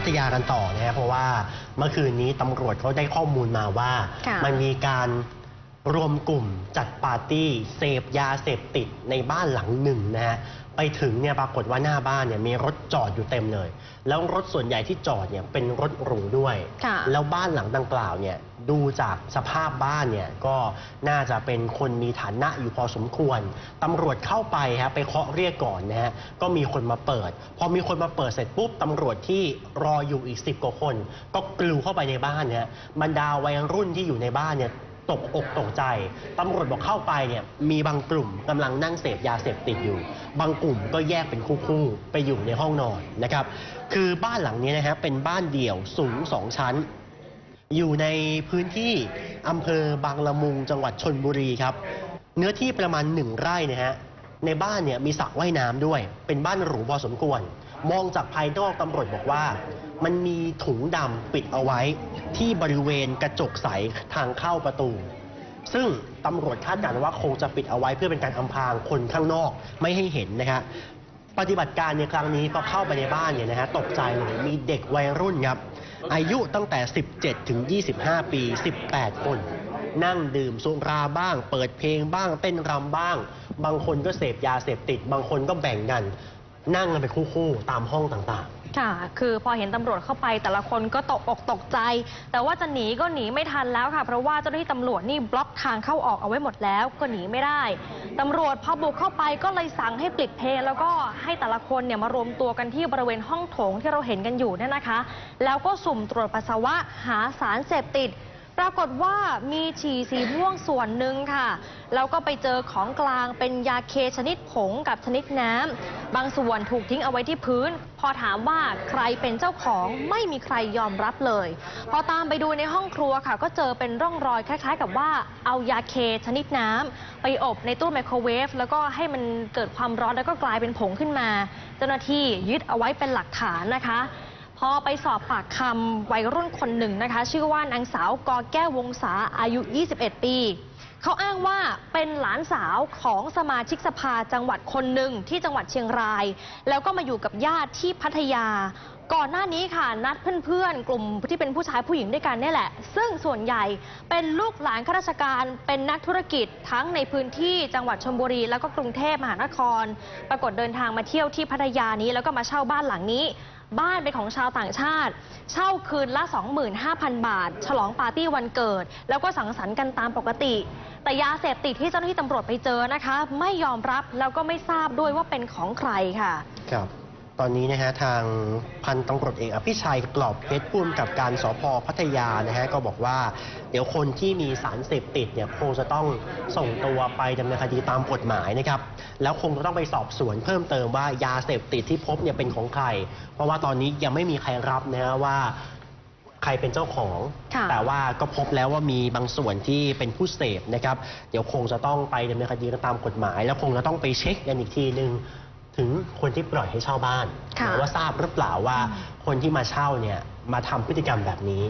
พัทยากันต่อนะครับเพราะว่าเมื่อคืนนี้ตำรวจเขาได้ข้อมูลมาว่าค่ะมันมีการ รวมกลุ่มจัดปาร์ตี้ เสพยาเสพติดในบ้านหลังหนึ่งนะฮะไปถึงเนี่ยปรากฏว่าหน้าบ้านเนี่ยมีรถจอดอยู่เต็มเลย แล้วรถส่วนใหญ่ที่จอดเนี่ยเป็นรถหรูด้วยค่ะแล้วบ้านหลังดังกล่าวเนี่ยดูจากสภาพบ้านเนี่ยก็น่าจะเป็นคนมีฐานะอยู่พอสมควรตำรวจเข้าไปฮะไปเคาะเรียกก่อนนะฮะก็มีคนมาเปิด พอมีคนมาเปิดเสร็จปุ๊บตำรวจที่รออยู่อีกสิบกว่าคน ก็กลูเข้าไปในบ้านเนี่ยบรรดาวัยรุ่นที่อยู่ในบ้านเนี่ย ตกอกตกใจตำรวจบอกเข้าไปเนี่ยมีบางกลุ่มกำลังนั่งเสพยาเสพติดอยู่ บางกลุ่มก็แยกเป็นคู่ๆไปอยู่ในห้องนอนนะครับ คือบ้านหลังนี้นะฮะเป็นบ้านเดี่ยวสูงสองชั้น อยู่ในพื้นที่อำเภอบางละมุงจังหวัดชนบุรีครับ เนื้อที่ประมาณหนึ่งไร่นะฮะในบ้านเนี่ยมีสระว่ายน้ำด้วย เป็นบ้านหรูพอสมควร มองจากภายนอกตำรวจบอกว่า มันมีถุงดำปิดเอาไว้ที่บริเวณกระจกใสทางเข้าประตู ซึ่งตำรวจคาดการณ์ว่าคงจะปิดเอาไว้เพื่อเป็นการอำพรางคนข้างนอกไม่ให้เห็นนะครับปฏิบัติการในครั้งนี้พอเข้าไปในบ้านเนี่ยนะฮะตกใจเลยมีเด็กวัยรุ่นครับ อายุตั้งแต่ 17 ถึง 25 ปี 18 คน นั่งดื่มสุราบ้าง เปิดเพลงบ้าง เต้นรำบ้าง บางคนก็เสพยาเสพติด บางคนก็แบ่งกัน นั่งกันเป็นคู่ๆตามห้องต่าง ค่ะ คือพอเห็นตำรวจเข้าไปแต่ละคนก็ตกอกตกใจ แต่ว่าจะหนีก็หนีไม่ทันแล้วค่ะ เพราะว่าเจ้าหน้าที่ตำรวจนี่บล็อกทางเข้าออกเอาไว้หมดแล้วก็หนีไม่ได้ ตำรวจพอบุกเข้าไปก็เลยสั่งให้ปลิดเพลงแล้วก็ให้แต่ละคนเนี่ยมารวมตัวกันที่บริเวณห้องโถงที่เราเห็นกันอยู่เนี่ยนะคะ แล้วก็สุ่มตรวจปัสสาวะหาสารเสพติด ปรากฏว่ามีฉี่สีม่วงส่วนหนึ่งค่ะ แล้วก็ไปเจอของกลางเป็นยาเคชนิดผงกับชนิดน้ำ บางส่วนถูกทิ้งเอาไว้ที่พื้น พอถามว่าใครเป็นเจ้าของไม่มีใครยอมรับเลย พอตามไปดูในห้องครัวค่ะ ก็เจอเป็นร่องรอยคล้ายๆ กับว่าเอายาเคชนิดน้ำไปอบในตู้ไมโครเวฟแล้วก็ให้มันเกิดความร้อนแล้วก็กลายเป็นผงขึ้นมา เจ้าหน้าที่ยึดเอาไว้เป็นหลักฐานนะคะ พอไปสอบปากคำวัยรุ่นคนหนึ่งนะคะ ชื่อว่านางสาวกอแก้ววงศาอายุ 21 ปี เขาอ้างว่าเป็นหลานสาวของสมาชิกสภาจังหวัดคนหนึ่งที่จังหวัดเชียงราย แล้วก็มาอยู่กับญาติที่พัทยา ก่อนหน้านี้ค่ะนัดเพื่อนๆ กลุ่มที่เป็นผู้ชายผู้หญิงด้วยกันนี่แหละ ซึ่งส่วนใหญ่เป็นลูกหลานข้าราชการเป็นนักธุรกิจทั้งในพื้นที่จังหวัดชลบุรี แล้วก็กรุงเทพมหานคร ปรากฏเดินทางมาเที่ยวที่พัทยานี้แล้วก็มาเช่าบ้านหลังนี้ บ้านเป็นของชาวต่างชาติ เช่าคืนละ 25,000 บาท ฉลองปาร์ตี้วันเกิด แล้วก็สังสรรค์กันตามปกติ แต่ยาเสพติดที่เจ้าหน้าที่ตำรวจไปเจอนะคะ ไม่ยอมรับแล้วก็ไม่ทราบด้วยว่าเป็นของใครค่ะ ครับ ตอนนี้นะฮะทางพันตำรวจเอกอภิชัยกรอบเพชรผู้กำกับการสพพัทยานะฮะก็บอกว่า เดี๋ยวคนที่มีสารเสพติดเนี่ยคงจะต้องส่งตัวไปดำเนินคดีตามกฎหมายนะครับแล้วคงจะต้องไปสอบสวนเพิ่มเติมว่ายาเสพติดที่พบเนี่ยเป็นของใคร เพราะว่าตอนนี้ยังไม่มีใครรับนะฮะว่าใครเป็นเจ้าของค่ะแต่ว่าก็พบแล้วว่ามีบางส่วนที่เป็นผู้เสพนะครับ เดี๋ยวคงจะต้องไปดำเนินคดีกันตามกฎหมาย แล้วคงจะต้องไปเช็คกันอีกทีหนึ่งถึง คนที่ปล่อยให้เช่าบ้านค่ะ ว่าทราบหรือเปล่าว่าคนที่มาเช่าเนี่ยมาทำพฤติกรรมแบบนี้